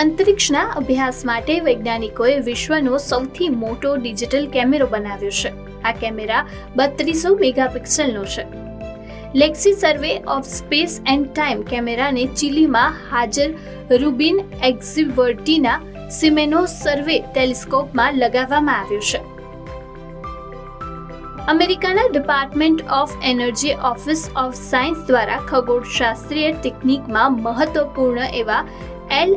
અંતરિક્ષના અભ્યાસ માટે વૈજ્ઞાનિકોએ વિશ્વનો સૌથી મોટો ડિજિટલ કેમેરો બનાવ્યો છે. આ કેમેરા બત્રીસો મેગાપિક્સલનો છે. Legacy survey of space and time કેમેરાને ચીલીમાં હાજર રૂબિન એક્ઝિવર્ટીના સિમેનો સર્વે ટેલિસ્કોપમાં લગાવવામાં આવ્યો છે. અમેરિકાના department of energy office of science દ્વારા ખગોળશાસ્ત્રીય ટેકનિકમાં મહત્વપૂર્ણ એવા એલ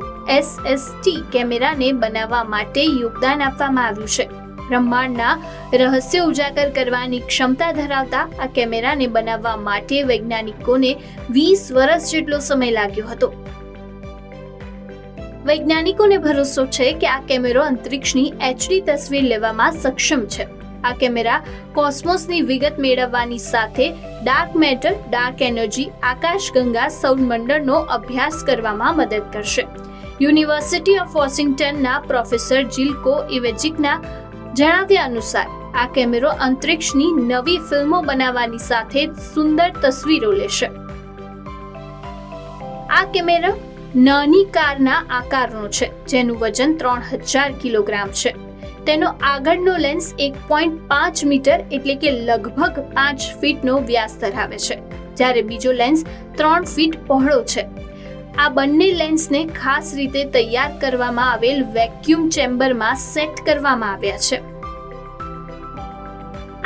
ટી કેમેરાને બનાવવા માટે યોગદાન આપવામાં આવ્યું છે. બ્રહ્માંડના રહસ્ય ઉજાગર કરવાની ક્ષમતા ધરાવતા આ કેમેરાને બનાવવા માટે વૈજ્ઞાનિકોને વીસ વર્ષ જેટલો સમય લાગ્યો હતો. વૈજ્ઞાનિકોને ભરોસો છે કે આ કેમેરો અંતરિક્ષની એચડી તસવીર લેવામાં સક્ષમ છે. આ કેમેરા કોસ્મોસની વિગત મેળવવાની સાથે ડાર્ક મેટર ડાર્ક એનર્જી આકાશગંગા સૌરમંડળનો અભ્યાસ કરવામાં મદદ કરશે. યુનિવર્સિટી ઓફ વોશિંગ્ટનના પ્રોફેસર જિલકો ઇવેજિકના જણાવ્યા અનુસાર, આ કેમેરો અંતરિક્ષની નવી ફિલ્મો બનાવવાની સાથે સુંદર તસવીરો લેશે. આ કેમેરા નાની કારના આકારનો છે, જેનું વજન ત્રણ હજાર કિલોગ્રામ છે. તેનો આગળનો લેન્સ એક પોઈન્ટ પાંચ મીટર એટલે કે લગભગ પાંચ ફીટનો વ્યાસ ધરાવે છે, જ્યારે બીજો લેન્સ ત્રણ ફીટ પહોળો છે. આ બંને લેન્સને ખાસ રીતે તૈયાર કરવામાં આવેલ વેક્યુમ ચેમ્બરમાં સેટ કરવામાં આવ્યા છે.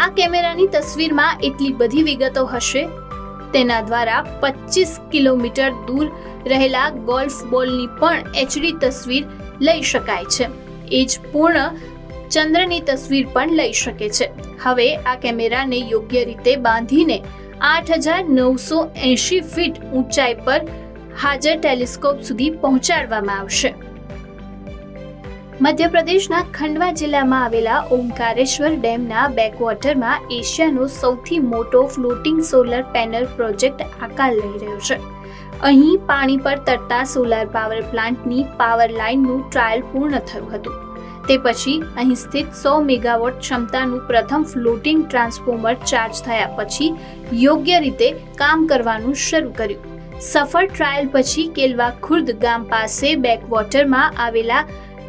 આ કેમેરાની તસવીરમાં એટલી બધી વિગતો હશે. તેના દ્વારા પચીસ કિલોમીટર દૂર રહેલા ગોલ્ફ બોલની પણ એચડી તસવીર લઈ શકાય છે. એ જ પૂર્ણ ચંદ્રની તસવીર પણ લઈ શકે છે. હવે આ કેમેરાને યોગ્ય રીતે બાંધીને આઠ હજાર નવસો એંશી ફીટ ઊંચાઈ પર હાજર ટેલિસ્કોપ સુધી પહોંચાડવામાં આવશે. મધ્યપ્રદેશના ખંડવા જિલ્લામાં આવેલા ઓમકારેશ્વર ડેમના બેકવોટરમાં એશિયાનો સૌથી મોટો ફ્લોટિંગ સોલર પેનલ પ્રોજેક્ટ આકાર લઈ રહ્યો છે. અહીં પાણી પર તરતા સોલાર પાવર પ્લાન્ટની પાવર લાઇનનું ટ્રાયલ પૂર્ણ થયું હતું. તે પછી અહીં સ્થિત સો મેગાવોટ ક્ષમતાનું પ્રથમ ફ્લોટિંગ ટ્રાન્સફોર્મર ચાર્જ થયા પછી યોગ્ય રીતે કામ કરવાનું શરૂ કર્યું. સફળ ટ્રાયલ પછી કેલવા ખુર્દ ગામ પાસે બેકવોટરમાં આવેલા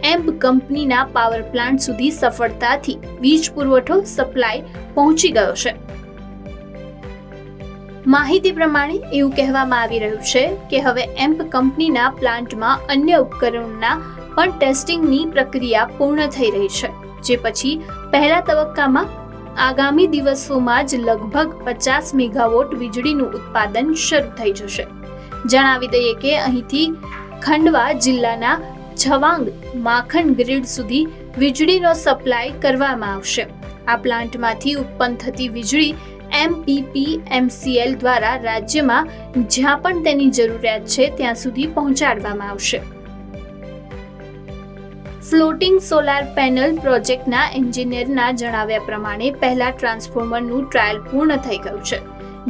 એમ્પ કંપનીના પાવર પ્લાન્ટ સુધી સફળતાથી વીજ પુરવઠો સપ્લાય પહોંચી ગયો છે. માહિતી પ્રમાણે એવું કહેવામાં આવી રહ્યું છે કે હવે એમ્પ કંપનીના પ્લાન્ટમાં અન્ય ઉપકરણોના પણ ટેસ્ટિંગની પ્રક્રિયા પૂર્ણ થઈ રહી છે, જે પછી પહેલા તબક્કામાં આગામી દિવસોમાં જ લગભગ પચાસ મેગાવોટ વીજળીનું ઉત્પાદન શરૂ થઈ જશે. જણાવી દઈએ કે અહીંથી ખંડવા જિલ્લાના છવાંગ માખણ ગ્રીડ સુધી વીજળીનો સપ્લાય કરવામાં આવશે. આ પ્લાન્ટમાંથી ઉત્પન્ન થતી વીજળી એમપીપી એમસીએલ દ્વારા રાજ્યમાં જ્યાં પણ તેની જરૂરિયાત છે ત્યાં સુધી પહોંચાડવામાં આવશે. ફ્લોટિંગ સોલાર પેનલ પ્રોજેક્ટના એન્જિનિયરના જણાવ્યા પ્રમાણે પહેલા ટ્રાન્સફોર્મરનું ટ્રાયલ પૂર્ણ થઈ ગયું છે,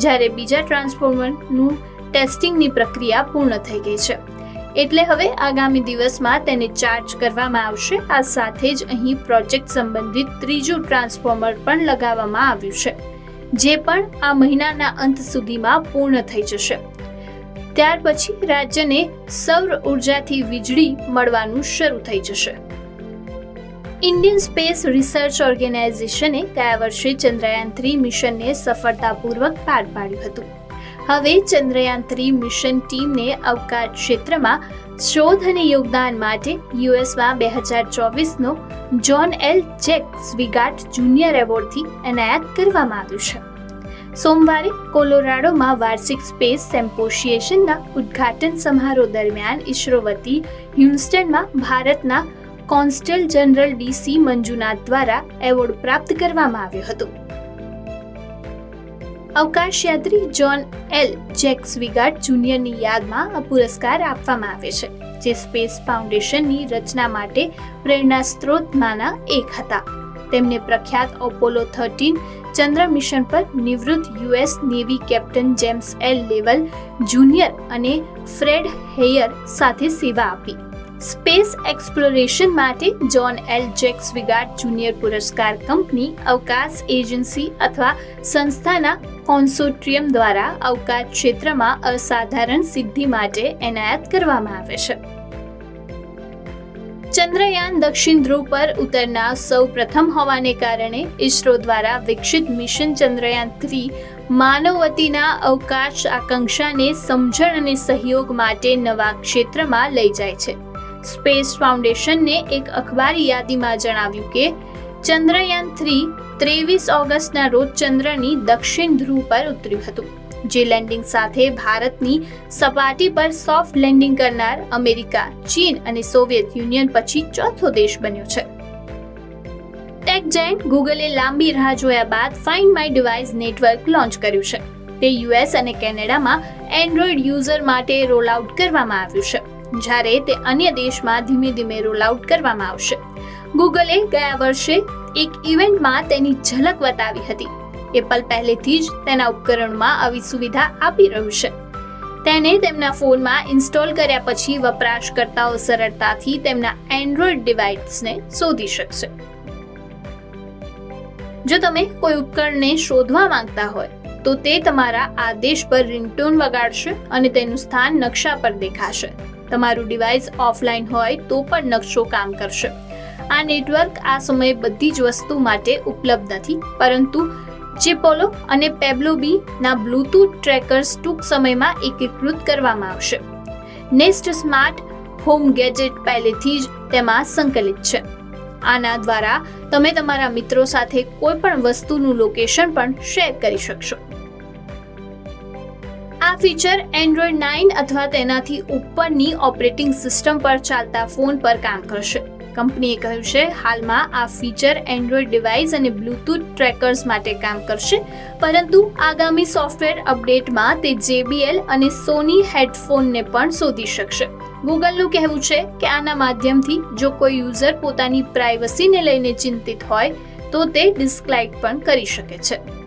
જ્યારે બીજા ટ્રાન્સફોર્મરનું ટેસ્ટિંગની પ્રક્રિયા પૂર્ણ થઈ ગઈ છે. એટલે હવે આગામી દિવસમાં તેને ચાર્જ કરવામાં આવશે, આ સાથે જ અહીં પ્રોજેક્ટ સંબંધિત ત્રીજું ટ્રાન્સફોર્મર પણ લગાવવામાં આવ્યું છે, જે પણ આ મહિનાના અંત સુધીમાં પૂર્ણ થઈ જશે. ત્યાર પછી રાજ્યને સૌર ઉર્જાથી વીજળી મળવાનું શરૂ થઈ જશે. ઇન્ડિયન સ્પેસ રિસર્ચ ઓર્ગેનાઇઝેશને ગયા વર્ષે ચંદ્રયાન થ્રી મિશનને સફળતાપૂર્વક પાર પાડ્યું હતું. હવે ચંદ્રયાન થ્રી મિશન ટીમને અવકાશ ક્ષેત્રમાં શોધ અને યોગદાન માટે યુએસમાં બે હજાર ચોવીસનો John L Jack Swigert junior એવોર્ડથી એનાયત કરવામાં આવ્યું છે. સોમવારે કોલોરાડોમાં વાર્ષિક સ્પેસ સેમ્પોશિએશનના ઉદ્ઘાટન સમારોહ દરમિયાન ઇસરો વતી હ્યુસ્ટનમાં ભારતના કોન્સ્ટલ જનરલ ડીસી મંજુનાથ દ્વારા એવોર્ડ પ્રાપ્ત કરવામાં આવ્યો હતો. અવકાશયાત્રી જ્હોન એલ. જેક્સ વિગાટ જુનિયરની યાદમાં આ પુરસ્કાર આપવામાં આવે છે, જે સ્પેસ ફાઉન્ડેશનની રચના માટે પ્રેરણા સ્ત્રોતમાંના એક હતા. તેમને પ્રખ્યાત ઓપોલો થર્ટીન ચંદ્ર મિશન પર નિવૃત્ત US navy captain James L. Level junior અને ફ્રેડ હેયર સાથે સેવા આપી. સ્પેસ એક્સપ્લોરેશન માટે જ્હોન એલ જેક્સ વિગાટ જુનિયર પુરસ્કાર કંપની અવકાશ એજન્સી અથવા સંસ્થાના કોન્સોટ્રિયમ દ્વારા અવકાશ ક્ષેત્રમાં અસાધારણ સિદ્ધિ માટે એનાયત કરવામાં આવે છે. ચંદ્રયાન દક્ષિણ ધ્રુવ પર ઉતરનાર સૌ પ્રથમ હોવાને કારણે ઇસરો દ્વારા વિકસિત મિશન ચંદ્રયાન થ્રી માનવવતીના અવકાશ આકાંક્ષાને સમજણ અને સહયોગ માટે નવા ક્ષેત્રમાં લઈ જાય છે. સ્પેસ ફાઉન્ડેશનને એક અખબારી યાદીમાં જણાવ્યું કે, ચંદ્રયાન થ્રી ત્રેવીસ ઓગસ્ટના રોજ ચંદ્રની દક્ષિણ ધ્રુવ પર ઉતર્યું હતું, જે લેન્ડિંગ સાથે ભારતની સપાટી પર સોફ્ટ લેન્ડિંગ કરનાર અમેરિકા, ચીન અને સોવિયત યુનિયન પછી ચોથો દેશ બન્યો છે. ટેક જાયન્ટ ગૂગલે લાંબી રાહ જોયા બાદ find my device network launch કર્યું છે. તે યુએસ અને કેનેડામાં એન્ડ્રોઈડ યુઝર માટે રોલ આઉટ કરવામાં આવ્યું છે. જ્યારે તે અન્ય દેશમાં ધીમે ધીમે રોલ આઉટ કરવામાં આવશે. ગૂગલે ગયા વર્ષે એક ઇવેન્ટમાં તેની ઝલક બતાવી હતી. એપલ પહેલેથી જ તેના ઉપકરણમાં આવી સુવિધા આપી રહ્યું છે. તેને તેમના ફોનમાં ઇન્સ્ટોલ કર્યા પછી વપરાશકર્તાઓ સરળતાથી તેમના એન્ડ્રોઈડ ડિવાઇસને શોધી શકશે. જો તમે કોઈ ઉપકરણને શોધવા માંગતા હોય, તો તે તમારા આદેશ પર રિંગટોન વગાડશે અને તેનું સ્થાન નકશા પર દેખાશે. તમારું ડિવાઇસ ઓફલાઈન હોય તો પણ નકશો કામ કરશે. આ નેટવર્ક આ સમયે બધી જ વસ્તુ માટે ઉપલબ્ધ નથી, પરંતુ ચિપોલો અને પેબ્લોબી ના બ્લૂટૂથ ટ્રેકર્સ ટૂંક સમયમાં એકીકૃત કરવામાં આવશે. નેસ્ટ સ્માર્ટ હોમ ગેજેટ પહેલેથી જ તેમાં સંકલિત છે. આના દ્વારા તમે તમારા મિત્રો સાથે કોઈ પણ વસ્તુનું લોકેશન પણ શેર કરી શકશો. આ ફીચર એન્ડ્રોઈડ નાઇન અથવા તેનાથી ઉપરની ઓપરેટિંગ સિસ્ટમ પર ચાલતા ફોન પર કામ કરશે. કંપનીએ કહ્યું છે, હાલમાં આ ફીચર એન્ડ્રોઈડ ડિવાઇસ અને બ્લૂટૂથ ટ્રેકર્સ માટે કામ કરશે, પરંતુ આગામી સોફ્ટવેર અપડેટમાં તે જેબીએલ અને સોની હેડફોનને પણ શોધી શકશે. ગૂગલનું કહેવું છે કે આના માધ્યમથી જો કોઈ યુઝર પોતાની પ્રાઇવસીને લઈને ચિંતિત હોય, તો તે ડિસ્કલાઇક પણ કરી શકે છે.